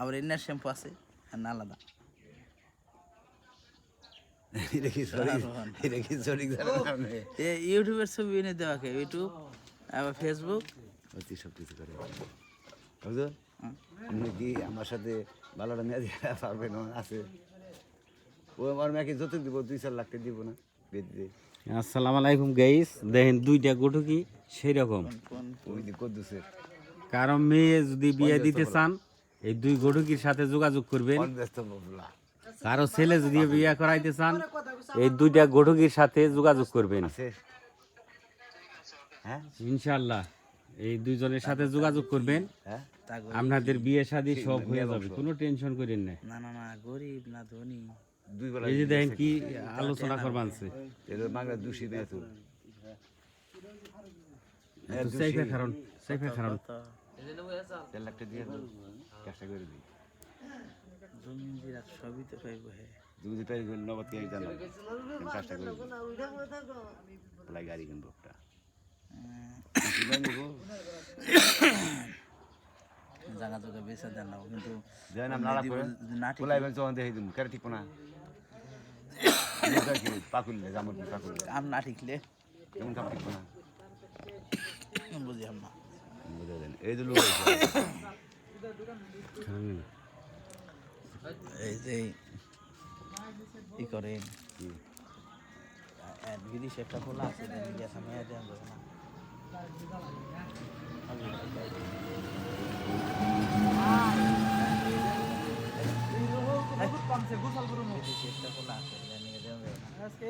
আবার inner shampoo আছে আর না আলাদা। ইউটিউবের ছবি এনে দেওয়াকে ইউটিউব আবার ফেসবুক অতি সব কিছু করে। বুঝলো আপনি কি আমার সাথে ভালোটা মেয়ে দিয়ে পারবেন? আছে। ও আমার মেয়েকে যত দিব দুই চার লাখ দিব না। বেঁধে আসসালামু আলাইকুম গাইস দেখেন দুইটা গটু কি সেই রকম কারণ মেয়ে যদি বিয়ে দিতে চান এই দুই গটুকির সাথে যোগাযোগ করবেন। কারও ছেলে যদি বিয়ে করাইতে চান এই দুইটা গটুকির সাথে যোগাযোগ করবেন। আছে? হ্যাঁ? ইনশাল্লাহ এই দুইজনের সাথে যোগাযোগ করবেন। হ্যাঁ। আপনাদের বিয়ে শাদী সব হয়ে যাবে কোনো টেনশন করেন না। না না না গরিব না ধনী। দুই বেলা এই যে দেখেন কি আলোচনা মাগরা তো। সাইফে সাইফে দিয়ে চেষ্টা করে দিই। জমি জিরা সবই তো পাইব হে। যদি পাই গেল নবাদ কে জানো চেষ্টা করে বলাই গাড়ি কিনবো একটা। নিবো জায়গা জায়গা বেচা দেন না কিন্তু দেন আমরা আলাপ করে। না ঠিক বলাই বেল যখন দিন কেন ঠিক না। পাকুলে জামুর পাকুলে কাম না ঠিকলে। কেমন কাম ঠিক না? বুঝিলাম না। বুঝে দেন। এই যে লোক হুম। এই যে ই করেন বিদেশ একটা খোলা আছে ইন্ডিয়া সামনে দেন যাবে না বিদেশে একটা খোলা আছে